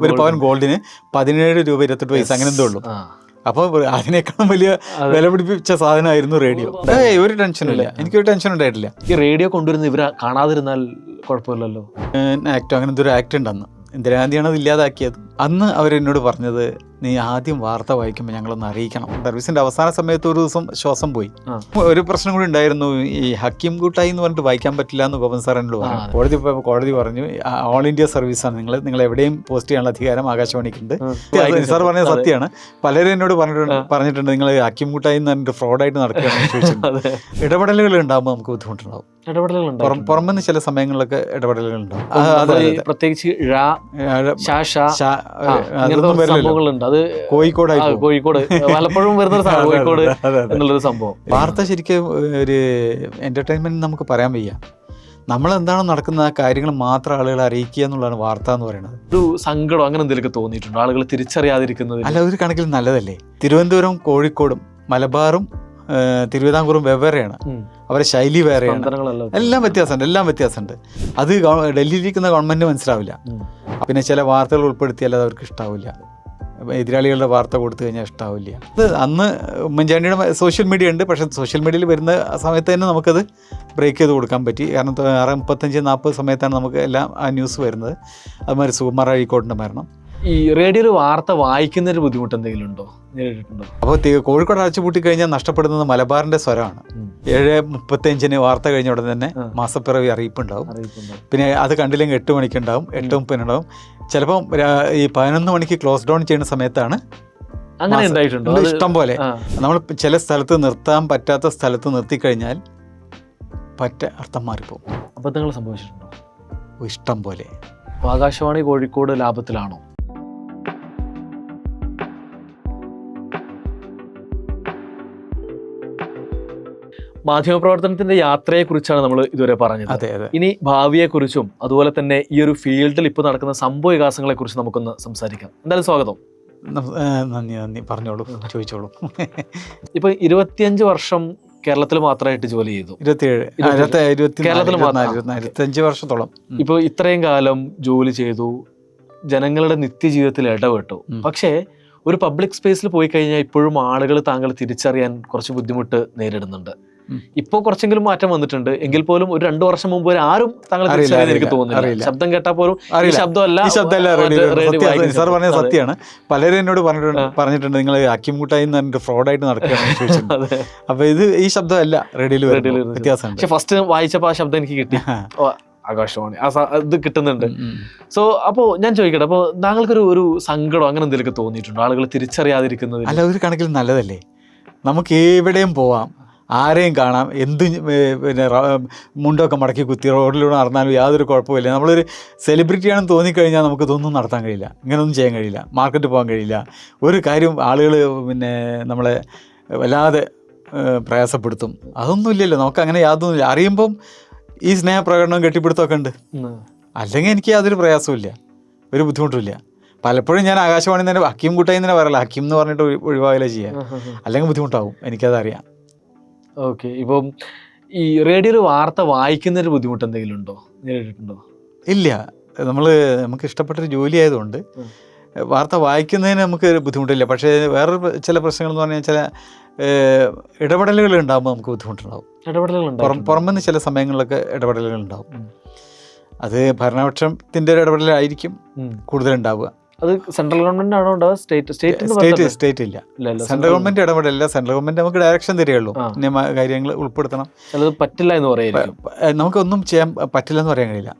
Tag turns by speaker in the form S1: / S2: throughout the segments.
S1: ഒരു പവൻ ഗോൾഡിന് പതിനേഴ് രൂപ ഇരുപത്തെട്ട് പൈസ അങ്ങനെ എന്തേ ഉള്ളൂ. അപ്പോൾ അതിനേക്കാളും വലിയ വില പിടിപ്പിച്ച സാധനമായിരുന്നു റേഡിയോ. ഏയ് ഒരു ടെൻഷനും ഇല്ല. എനിക്കൊരു ടെൻഷൻ ഉണ്ടായിട്ടില്ല.
S2: ഈ റേഡിയോ കൊണ്ടുവരുന്ന ഇവരെ കാണാതിരുന്നാൽ കുഴപ്പമില്ലല്ലോ.
S1: ആക്ട് അങ്ങനെ എന്തൊരു ആക്ട് ഉണ്ടെന്ന്. ഇന്ദിരാഗാന്ധിയാണ് അത് ഇല്ലാതാക്കിയത്. അന്ന് അവരെന്നോട് പറഞ്ഞത് നീ ആദ്യം വാർത്ത വായിക്കുമ്പോൾ ഞങ്ങളൊന്ന് അറിയിക്കണം. സർവീസിന്റെ അവസാന സമയത്ത് ഒരു ദിവസം ശ്വാസം പോയി. ഒരു പ്രശ്നം കൂടി ഉണ്ടായിരുന്നു. ഈ ഹക്കീം കൂട്ടായി എന്ന് പറഞ്ഞിട്ട് വായിക്കാൻ പറ്റില്ല എന്ന് ഗോപൻ സാർ എന്നോട് പറഞ്ഞു. കോടതി പോയപ്പോൾ കോടതി പറഞ്ഞു ഓൾ ഇന്ത്യ സർവീസാണ് നിങ്ങൾ നിങ്ങൾ എവിടെയും പോസ്റ്റ് ചെയ്യാനുള്ള അധികാരം ആകാശവാണിക്കുണ്ട്. സാർ പറഞ്ഞത് സത്യമാണ്. പലരും എന്നോട് പറഞ്ഞിട്ടുണ്ട് പറഞ്ഞിട്ടുണ്ട് നിങ്ങൾ ഹക്കീം കൂട്ടായി എന്ന് പറഞ്ഞിട്ട് ഫ്രോഡായിട്ട് നടക്കുകയാണെന്ന് ചോദിച്ചിട്ടുണ്ട്. ഇടപെടലുകൾ ഉണ്ടാകുമ്പോൾ നമുക്ക് ബുദ്ധിമുട്ടുണ്ടാവും.
S2: ഇടപെടലുകൾ
S1: പുറം പുറമെന്ന് ചില സമയങ്ങളിലൊക്കെ ഇടപെടലുകൾ ഉണ്ടാവും.
S2: പ്രത്യേകിച്ച് സംഭവങ്ങളുണ്ട്. അത്
S1: കോഴിക്കോടായി
S2: ആ, കോഴിക്കോട്. പലപ്പോഴും വരുന്ന ഒരു സാധനം കോഴിക്കോട്. എന്നുള്ളൊരു സംഭവം.
S1: വാർത്ത ശരിക്കും ഒരു എന്റർടൈൻമെന്റ് നമുക്ക് പറയാൻ വയ്യ. നമ്മൾ എന്താണോ നടക്കുന്ന കാര്യങ്ങൾ മാത്രം ആളുകളെ അറിയിക്കുക എന്നുള്ളതാണ് വാർത്ത എന്ന് പറയുന്നത്.
S2: ഒരു സങ്കടം അങ്ങനെ എന്തെങ്കിലുമൊക്കെ തോന്നിയിട്ടുണ്ട്? ആളുകൾ തിരിച്ചറിയാതിരിക്കുന്നത്
S1: അല്ല ഒരു കണക്കിൽ നല്ലതല്ലേ? തിരുവനന്തപുരം കോഴിക്കോടും മലബാറും തിരുവിതാംകൂറും വെവ്വേറെയാണ്. അവരെ ശൈലി വേറെയാണ്. എല്ലാം വ്യത്യാസമുണ്ട് എല്ലാം വ്യത്യാസമുണ്ട്. അത് ഡൽഹിയിലിരിക്കുന്ന ഗവൺമെന്റിന് മനസ്സിലാവില്ല. പിന്നെ ചില വാർത്തകൾ ഉൾപ്പെടുത്തിയാൽ അത് അവർക്ക് ഇഷ്ടാവില്ല. എതിരാളികളുടെ വാർത്ത കൊടുത്തു കഴിഞ്ഞാൽ ഇഷ്ടാവില്ല. അത് അന്ന് ഉമ്മൻചാണ്ടിയുടെ സോഷ്യൽ മീഡിയ ഉണ്ട്. പക്ഷെ സോഷ്യൽ മീഡിയയിൽ വരുന്ന സമയത്ത് തന്നെ നമുക്കത് ബ്രേക്ക് ചെയ്ത് കൊടുക്കാൻ പറ്റി. കാരണം ആറ് മുപ്പത്തഞ്ച് നാൽപ്പത് സമയത്താണ് നമുക്ക് എല്ലാം ആ ന്യൂസ് വരുന്നത്. അതുമാതിരി സുകുമാർ അഴീക്കോട്ടിന്റെ മരണം.
S2: ഈ റേഡിയോയിൽ വാർത്ത വായിക്കുന്നതിന് ബുദ്ധിമുട്ട് എന്തെങ്കിലും ഉണ്ടോ?
S1: അപ്പോൾ കോഴിക്കോട് അടച്ചുപൂട്ടി കഴിഞ്ഞാൽ നഷ്ടപ്പെടുന്നത് മലബാറിന്റെ സ്വരമാണ്. ഏഴ് മുപ്പത്തഞ്ചിന് വാർത്ത കഴിഞ്ഞ ഉടനെ തന്നെ. മാസപ്പിറവി അറിയിപ്പുണ്ടാവും.
S2: അറിയിപ്പുണ്ടോ
S1: പിന്നെ അത് കണ്ടില്ലെങ്കിൽ എട്ട് മണിക്കുണ്ടാവും എട്ട് മുപ്പതിനുണ്ടാവും ചിലപ്പം ഈ പതിനൊന്ന് മണിക്ക് ക്ലോസ് ഡൗൺ ചെയ്യുന്ന സമയത്താണ്
S2: അങ്ങനെ ഉണ്ടായിട്ടുണ്ടോ?
S1: ഇഷ്ടം പോലെ. നമ്മൾ ചില സ്ഥലത്ത് നിർത്താൻ പറ്റാത്ത സ്ഥലത്ത് നിർത്തിക്കഴിഞ്ഞാൽ പറ്റ അർത്ഥം മാറിപ്പോകും.
S2: അബദ്ധങ്ങൾ സംഭവിച്ചിട്ടുണ്ടോ?
S1: ഇഷ്ടം പോലെ.
S2: ആകാശവാണി കോഴിക്കോട് ലാഭത്തിലാണോ? മാധ്യമപ്രവർത്തനത്തിന്റെ യാത്രയെക്കുറിച്ചാണ് നമ്മൾ ഇതുവരെ പറഞ്ഞത്.
S1: അതെ അതെ.
S2: ഇനി ഭാവിയെക്കുറിച്ചും അതുപോലെ തന്നെ ഈ ഒരു ഫീൽഡിൽ ഇപ്പോൾ നടക്കുന്ന സംഭവ വികാസങ്ങളെ കുറിച്ച് നമുക്കൊന്ന് സംസാരിക്കാം. എന്തായാലും സ്വാഗതം.
S1: നന്ദി നന്ദി. പറഞ്ഞോളൂ ചോദിച്ചോളൂ.
S2: ഇപ്പൊ ഇരുപത്തിയഞ്ച് വർഷം കേരളത്തിൽ മാത്രമായിട്ട് ജോലി ചെയ്തു. കേരളത്തിൽ
S1: ഇരുപത്തിയഞ്ച് വർഷത്തോളം. ഇപ്പൊ
S2: ഇപ്പോൾ ഇത്രയും കാലം ജോലി ചെയ്തു ജനങ്ങളുടെ നിത്യജീവിതത്തിൽ ഇടപെട്ടു. പക്ഷേ ഒരു പബ്ലിക് സ്പേസിൽ പോയി കഴിഞ്ഞാൽ ഇപ്പോഴും ആളുകൾ താങ്കൾ തിരിച്ചറിയാൻ കുറച്ച് ബുദ്ധിമുട്ട് നേരിടുന്നുണ്ട്. ഇപ്പോൾ കുറച്ചെങ്കിലും മാറ്റം വന്നിട്ടുണ്ട്. എങ്കിൽ പോലും ഒരു രണ്ടു വർഷം മുമ്പ് വരെ ആരും തിരിച്ചറിയാൻ എനിക്ക് തോന്നുന്നില്ല ശബ്ദം കേട്ടാൽ പോലും ഈ ശബ്ദമല്ല
S1: റേഡിയോ
S2: റേഡിയോ
S1: സാർ പറഞ്ഞത് സത്യമാണ് പലരും എന്നോട് പറഞ്ഞിട്ടുണ്ട് പറഞ്ഞിട്ടുണ്ട് നിങ്ങൾ അക്കിം കൂട്ടായി പറഞ്ഞിട്ട് ഫ്രോഡായിട്ട്
S2: നടക്കുകയാണ്
S1: അപ്പൊ ഇത് ഈ ശബ്ദമല്ല റേഡിയോയിൽ വ്യത്യാസം
S2: പക്ഷെ ഫസ്റ്റ് വായിച്ചപ്പോൾ ആ ശബ്ദം എനിക്ക് കിട്ടി. ആകാശവാണി. ആ ഇത് കിട്ടുന്നുണ്ട്. സോ അപ്പോൾ ഞാൻ ചോദിക്കട്ടെ അപ്പോൾ താങ്കൾക്കൊരു ഒരു സങ്കടം അങ്ങനെ എന്തെങ്കിലുമൊക്കെ തോന്നിയിട്ടുണ്ടോ? ആളുകൾ തിരിച്ചറിയാതിരിക്കുന്നത്
S1: അല്ല ഒരു കണക്കിൽ നല്ലതല്ലേ? നമുക്ക് എവിടെയും പോവാം. ആരെയും കാണാം. എന്ത് പിന്നെ മുണ്ടൊക്കെ മടക്കി കുത്തി റോഡിലൂടെ നടന്നാലും യാതൊരു കുഴപ്പമില്ല നമ്മളൊരു സെലിബ്രിറ്റിയാണെന്ന് തോന്നിക്കഴിഞ്ഞാൽ നമുക്ക് ഇതൊന്നും നടത്താൻ കഴിയില്ല. ഇങ്ങനൊന്നും ചെയ്യാൻ കഴിയില്ല. മാർക്കറ്റ് പോകാൻ കഴിയില്ല. ഒരു കാര്യം ആളുകൾ പിന്നെ നമ്മളെ വല്ലാതെ പ്രയാസപ്പെടുത്തും. അതൊന്നും ഇല്ലല്ലോ. നമുക്ക് അങ്ങനെ യാതൊന്നുമില്ല അറിയുമ്പം ഈ സ്നേഹപ്രകടനം കെട്ടിപ്പിടുത്തമൊക്കെ ഉണ്ട്. അല്ലെങ്കിൽ എനിക്ക് യാതൊരു പ്രയാസമില്ല ഒരു ബുദ്ധിമുട്ടുമില്ല പലപ്പോഴും ഞാൻ ആകാശവാണി തന്നെ ഹക്കീം കൂട്ടായി തന്നെ പറയല ഹക്കീം എന്ന് പറഞ്ഞിട്ട് ഒഴിവാകല ചെയ്യാം. അല്ലെങ്കിൽ ബുദ്ധിമുട്ടാവും. എനിക്കതറിയാം.
S2: ഓക്കെ ഇപ്പം ഈ റേഡിയോയിൽ വാർത്ത വായിക്കുന്നൊരു ബുദ്ധിമുട്ട് എന്തെങ്കിലും ഉണ്ടോ നേരിട്ടിട്ടുണ്ടോ
S1: ഇല്ല നമ്മൾ നമുക്ക് ഇഷ്ടപ്പെട്ടൊരു ജോലി ആയതുകൊണ്ട്. വാർത്ത വായിക്കുന്നതിന് നമുക്ക് ഒരു ബുദ്ധിമുട്ടില്ല പക്ഷേ വേറൊരു ചില പ്രശ്നങ്ങൾ എന്ന് പറഞ്ഞാൽ ചില ഇടപെടലുകൾ ഉണ്ടാകുമ്പോൾ നമുക്ക് ബുദ്ധിമുട്ടുണ്ടാവും
S2: ഇടപെടലുകൾ?
S1: പുറമെന്ന് ചില സമയങ്ങളിലൊക്കെ ഇടപെടലുകൾ ഉണ്ടാവും. അത് ഭരണപക്ഷത്തിന്റെ ഒരു ഇടപെടലായിരിക്കും. കൂടുതലുണ്ടാവുക
S2: അത് സെൻട്രൽ ഗവൺമെന്റ് ആണോ ഉണ്ടാവുക സ്റ്റേറ്റ് സ്റ്റേറ്റ്
S1: സ്റ്റേറ്റ് സ്റ്റേറ്റ് ഇല്ല. സെൻട്രൽ ഗവൺമെന്റ് ഇടപെടില്ല. സെൻട്രൽ ഗവൺമെന്റ് നമുക്ക് ഡയറക്ഷൻ തരികയുള്ളൂ. നിയമ കാര്യങ്ങൾ ഉൾപ്പെടുത്തണം.
S2: ചിലത് പറ്റില്ല എന്ന്
S1: പറയാം നമുക്കൊന്നും ചെയ്യാൻ പറ്റില്ലെന്ന് പറയാൻ കഴിയില്ല.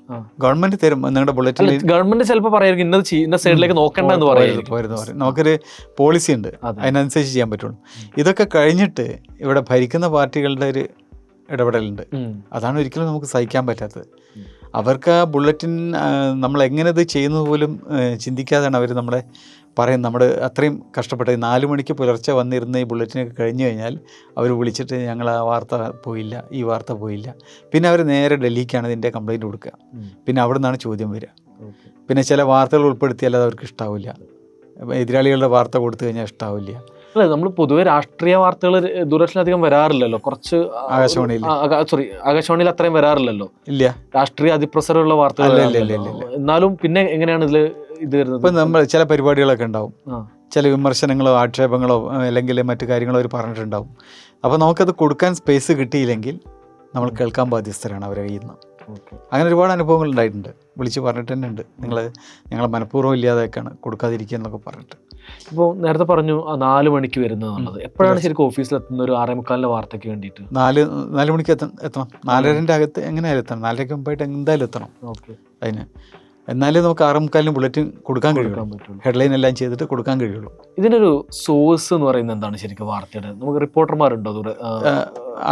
S1: ഗവൺമെന്റ് തരും. നിങ്ങളുടെ ബുള്ളറ്റിൽ
S2: ഗവൺമെന്റ് ചിലപ്പോൾ പറയായിരിക്കും ഇന്നത് ഇന്ന സൈഡിലേക്ക് നോക്കണ്ട എന്ന്
S1: പറയുന്നത് നമുക്കൊരു പോളിസി ഉണ്ട്. അതിനനുസരിച്ച് ചെയ്യാൻ പറ്റുള്ളൂ. ഇതൊക്കെ കഴിഞ്ഞിട്ട് ഇവിടെ ഭരിക്കുന്ന പാർട്ടികളുടെ ഒരു ഇടപെടലുണ്ട്. അതാണ് ഒരിക്കലും നമുക്ക് സഹിക്കാൻ പറ്റാത്തത്. അവർക്ക് ആ ബുള്ളറ്റിൻ നമ്മൾ എങ്ങനെ ഇത് ചെയ്യുന്നത് പോലും ചിന്തിക്കാതെയാണ് അവർ നമ്മളെ പറയും നമ്മുടെ അത്രയും കഷ്ടപ്പെട്ട് നാല് മണിക്ക് പുലർച്ചെ വന്നിരുന്ന ഈ ബുള്ളറ്റിനൊക്കെ കഴിഞ്ഞു കഴിഞ്ഞാൽ അവർ വിളിച്ചിട്ട് ഞങ്ങൾ ആ വാർത്ത പോയില്ല ഈ വാർത്ത പോയില്ല. പിന്നെ അവർ നേരെ ഡൽഹിക്കാണ് ഇതിന്റെ കംപ്ലയിന്റ് കൊടുക്കുക. പിന്നെ അവിടെ നിന്നാണ് ചോദ്യം വരിക. പിന്നെ ചില വാർത്തകൾ ഉൾപ്പെടുത്തിയാൽ അത് അവർക്ക് ഇഷ്ടാവില്ല. എതിരാളികളുടെ വാർത്ത കൊടുത്തു കഴിഞ്ഞാൽ ഇഷ്ടാവില്ല.
S2: അല്ല നമ്മൾ പൊതുവെ രാഷ്ട്രീയ വാർത്തകൾ ദൂരദർശനധികം വരാറില്ലല്ലോ. കുറച്ച്
S1: ആകാശവാണിയിൽ.
S2: സോറി ആകാശവാണിയിൽ അത്രയും വരാറില്ലല്ലോ.
S1: ഇല്ല.
S2: രാഷ്ട്രീയ അതിപ്രസരമുള്ള വാർത്തകൾ. എന്നാലും പിന്നെ എങ്ങനെയാണ് ഇതിൽ ഇത് വരുന്നത്?
S1: ഇപ്പം നമ്മൾ ചില പരിപാടികളൊക്കെ ഉണ്ടാവും. ചില വിമർശനങ്ങളോ ആക്ഷേപങ്ങളോ അല്ലെങ്കിൽ മറ്റു കാര്യങ്ങളോ അവർ പറഞ്ഞിട്ടുണ്ടാവും. അപ്പോൾ നമുക്കത് കൊടുക്കാൻ സ്പേസ് കിട്ടിയില്ലെങ്കിൽ നമ്മൾ കേൾക്കാൻ ബാധ്യസ്ഥരാണ് അവരെ കയ്യിൽ നിന്ന് അങ്ങനെ ഒരുപാട് അനുഭവങ്ങൾ ഉണ്ടായിട്ടുണ്ട്. വിളിച്ച് പറഞ്ഞിട്ട് തന്നെ ഉണ്ട് നിങ്ങൾ ഞങ്ങൾ മനഃപൂർവം ഇല്ലാതെയൊക്കെയാണ് കൊടുക്കാതിരിക്കുക എന്നൊക്കെ പറഞ്ഞിട്ട്.
S2: ഇപ്പോൾ നേരത്തെ പറഞ്ഞു ആ നാല് മണിക്ക് വരുന്നതെന്നുള്ളത് എപ്പോഴാണ് ശരിക്കും ഓഫീസിൽ എത്തുന്ന ഒരു ആറേ മുക്കാലിന്റെ വാർത്തയ്ക്ക് വേണ്ടിയിട്ട്.
S1: നാല് നാല് മണിക്ക് എത്തണം എത്തണം. നാലരന്റെ അകത്ത് എങ്ങനെയായാലും എത്തണം. നാലരയ്ക്ക് മുമ്പായിട്ട് എന്തായാലും എത്തണം.
S2: ഓക്കെ.
S1: അതിന്. എന്നാലേ നമുക്ക് ആറ് മുക്കാലിന് ബുള്ളറ്റിൻ കൊടുക്കാൻ കഴിയുള്ളൂ. ഹെഡ്ലൈൻ എല്ലാം ചെയ്തിട്ട് കൊടുക്കാൻ കഴിയുള്ളൂ.
S2: ഇതിനൊരു സോഴ്സ് എന്ന് പറയുന്നത് എന്താണ് ശരിക്കും വാർത്തയുടെ? നമുക്ക് റിപ്പോർട്ടർമാരുണ്ടോ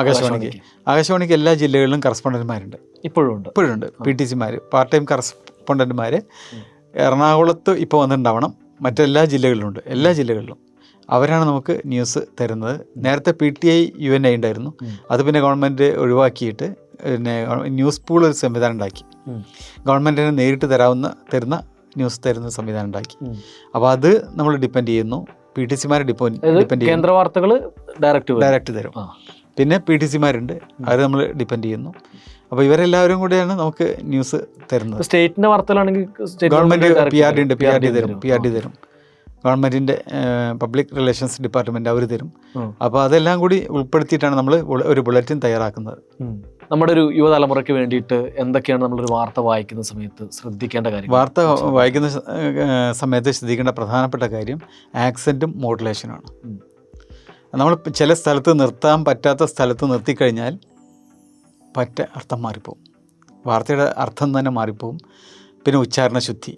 S1: ആകാശവാണിക്ക്. ആകാശവാണിക്ക്. എല്ലാ ജില്ലകളിലും കറസ്പോണ്ടന്റ്മാരുണ്ട്
S2: ഇപ്പോഴും ഉണ്ട്.
S1: ഇപ്പോഴും ഉണ്ട് പി ടി സിമാർ പാർട്ട് ടൈം കറസ്പോണ്ടന്റ്മാർ. എറണാകുളത്ത് ഇപ്പോൾ വന്നിട്ടുണ്ടാവണം. മറ്റെല്ലാ ജില്ലകളിലുണ്ട്. എല്ലാ ജില്ലകളിലും. അവരാണ് നമുക്ക് ന്യൂസ് തരുന്നത്. നേരത്തെ P T I U N I ഉണ്ടായിരുന്നു. അത് പിന്നെ ഗവൺമെന്റ് ഒഴിവാക്കിയിട്ട് പിന്നെ ന്യൂസ് പൂൾ ഒരു സംവിധാനം ഉണ്ടാക്കി. ഗവൺമെന്റിന് നേരിട്ട് തരാവുന്ന തരുന്ന ന്യൂസ് തരുന്ന സംവിധാനം ഉണ്ടാക്കി. അപ്പോൾ അത് നമ്മൾ ഡിപ്പെൻഡ് ചെയ്യുന്നു. പി ടി സിമാരെ ഡിപ്പെൻഡ്
S2: കേന്ദ്ര വാർത്തകൾ ഡയറക്റ്റ്
S1: ഡയറക്റ്റ് തരും. പിന്നെ പി ടി സിമാരുണ്ട്. അവർ നമ്മൾ ഡിപ്പെൻഡ് ചെയ്യുന്നു. അപ്പോൾ ഇവരെല്ലാവരും കൂടിയാണ് നമുക്ക് ന്യൂസ് തരുന്നത്.
S2: സ്റ്റേറ്റിന്റെ വാർത്തകളാണെങ്കിൽ ഗവൺമെന്റ്
S1: പി ആർ ഡി ഉണ്ട് പി ആർ ഡി തരും പി ആർ ഡി തരും. ഗവൺമെന്റിന്റെ പബ്ലിക് റിലേഷൻസ് ഡിപ്പാർട്ട്മെന്റ് അവർ തരും. അപ്പോൾ അതെല്ലാം കൂടി ഉൾപ്പെടുത്തിയിട്ടാണ് നമ്മൾ ഒരു ബുള്ളറ്റിൻ തയ്യാറാക്കുന്നത്.
S2: നമ്മുടെ ഒരു യുവതലമുറയ്ക്ക് വേണ്ടിയിട്ട് എന്തൊക്കെയാണ് നമ്മളൊരു വാർത്ത വായിക്കുന്ന സമയത്ത് ശ്രദ്ധിക്കേണ്ട കാര്യം
S1: വാർത്ത വായിക്കുന്ന സമയത്ത് ശ്രദ്ധിക്കേണ്ട പ്രധാനപ്പെട്ട കാര്യം ആക്സെന്റും മോഡുലേഷനുമാണ് നമ്മൾ ചില സ്ഥലത്ത് നിർത്താൻ പറ്റാത്ത സ്ഥലത്ത് നിർത്തിക്കഴിഞ്ഞാൽ പറ്റ അർത്ഥം മാറിപ്പോവും. വാർത്തയുടെ അർത്ഥം തന്നെ മാറിപ്പോവും. പിന്നെ ഉച്ചാരണ ശുദ്ധി